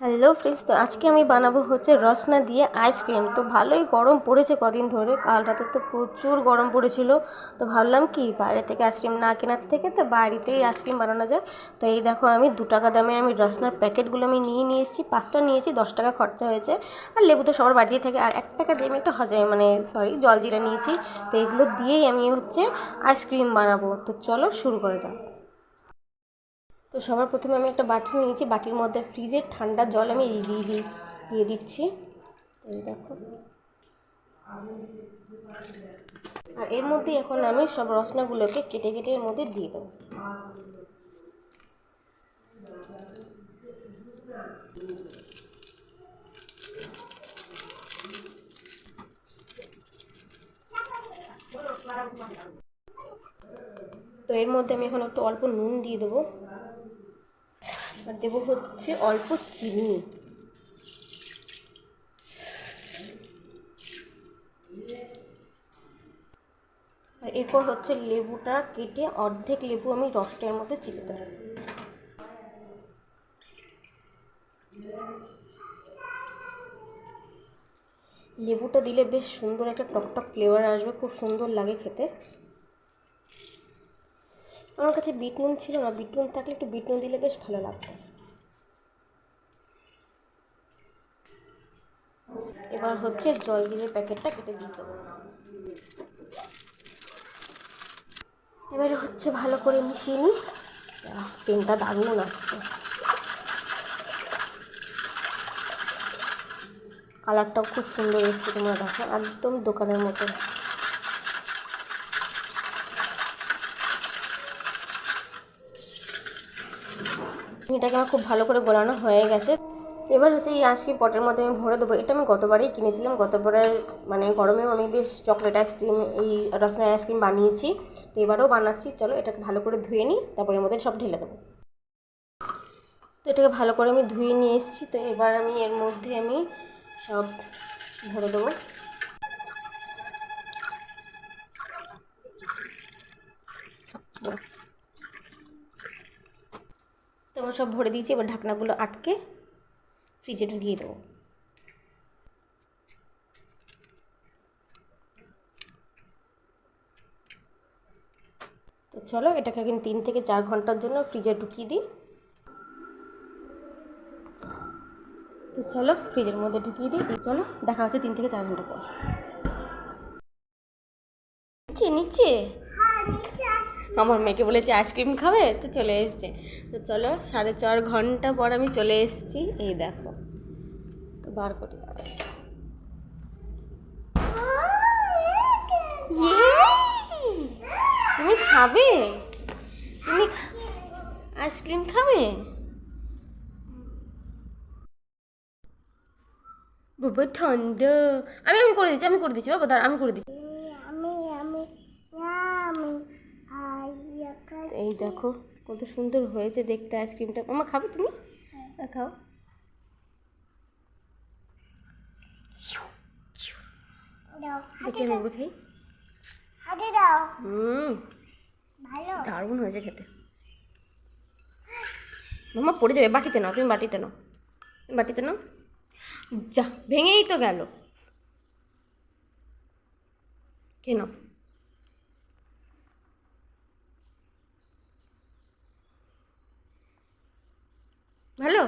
Hello friends তো আজকে আমি বানাবো হচ্ছে রসনা দিয়ে আইসক্রিম তো ভালোই গরম পড়েছে কদিন ধরে, কাল রাতে তো প্রচুর গরম পড়েছিল। তো ভাবলাম কি, বাইরে থেকে আইসক্রিম না কেনার থেকে তো বাড়িতেই আইসক্রিম বানানো যায়। তো এই দেখো আমি দু টাকা দামে আমি রসনার প্যাকেটগুলো আমি নিয়ে নিয়ে এসেছি পাঁচটা নিয়েছি, দশ টাকা খরচা হয়েছে। আর লেবু তো সবার বাড়িতেই থাকে, আর এক টাকা দিয়ে আমি একটা হজে মানে সরি জল জলজিরা নিয়েছি। তো এগুলো দিয়েই আমি হচ্ছে আইসক্রিম বানাবো। তো চলো শুরু করে যাক। তো সবার প্রথমে আমি একটা বাটি নিয়েছি, বাটির মধ্যে ফ্রিজের ঠান্ডা জল আমি দিয়ে দিয়ে দিচ্ছি। দেখো। আর এর মধ্যে এখন আমি সব রসনাগুলোকে কেটে কেটে এর মধ্যে দিয়ে দেবো। তো এর মধ্যে আমি এখন একটু অল্প নুন দিয়ে দেবো। আর দেবো হচ্ছে অল্প চিনি। আর এরপর হচ্ছে লেবুটা কেটে অর্ধেক লেবু আমি রসটার মধ্যে চিপে দেবো। লেবুটা দিলে বেশ সুন্দর একটা টকটক ফ্লেভার আসবে, খুব সুন্দর লাগে খেতে। আমার কাছে বিট নুন ছিল না বিট নুন থাকলে একটু বিট নুন দিলে বেশ ভালো লাগতো। এবার হচ্ছে জল জিরের প্যাকেটটা কেটে দেবো। এবারে হচ্ছে ভালো করে মিশিয়ে নিই। সেন্টটা দারুণ আসছে। কালারটাও খুব সুন্দর এসছে তোমরা দেখো, একদম দোকানের মতো। এটাকে আমার খুব ভালো করে গোলানো হয়ে গেছে। এবার হচ্ছে এই আইসক্রিম পটের মধ্যে আমি ভরে দেবো। এটা আমি গতবারই কিনেছিলাম। গতবারের মানে গরমেও আমি বেশ চকলেট আইসক্রিম এই রসনা আইসক্রিম বানিয়েছি। তো এবারেও বানাচ্ছি। চলো এটাকে ভালো করে ধুয়ে নিই, তারপরে এর মধ্যে সব ঢেলে দেবো। তো এটাকে ভালো করে আমি ধুয়ে নিয়ে এসেছি। তো এবার আমি এর মধ্যে আমি সব ভরে দেবো। আমার সব ভরে দিয়েছি, এবার ঢাকনাগুলো আটকে ফ্রিজে ঢুকিয়ে দেবো। তো চলো, এটাকে এখন তিন থেকে চার ঘণ্টার জন্য ফ্রিজে ঢুকিয়ে দিই। তো চলো ফ্রিজের মধ্যে ঢুকিয়ে দিই চলো, দেখা হচ্ছে তিন থেকে চার ঘণ্টা পর। নিচে? নিচে আমার মেয়েকে বলেছে, আইসক্রিম খাবে? তো চলে এসছে। তো চলো, সাড়ে চার ঘণ্টা পর আমি চলে এসেছি। এই দেখো, বার করি Yay! তুমি খাবে? তুমি আইসক্রিম খাবে? বাবা, ঠান্ডা। আমি আমি করে দিচ্ছি, আমি করে দিচ্ছি, বাবা, দাঁড়া, আমি করে দিচ্ছি আমি আমি আমি এই দেখো কত সুন্দর হয়েছে দেখতে আইসক্রিমটা। মামা খাবে তুমি? হ্যাঁ, খাও। দেখি খাই। হুম। দারুণ হয়েছে খেতে। মামা পড়ে যাবে। বাটিতে নাও তুমি বাটিতে নাও। বাটিতে নাও। যা ভেঙেই তো গেল। কে ভালো?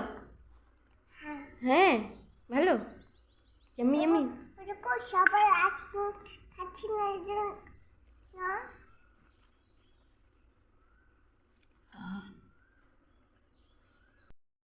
হ্যাঁ ভালো। এমনি এমনি ওরকম সবাই আসছো খাচ্ছি না।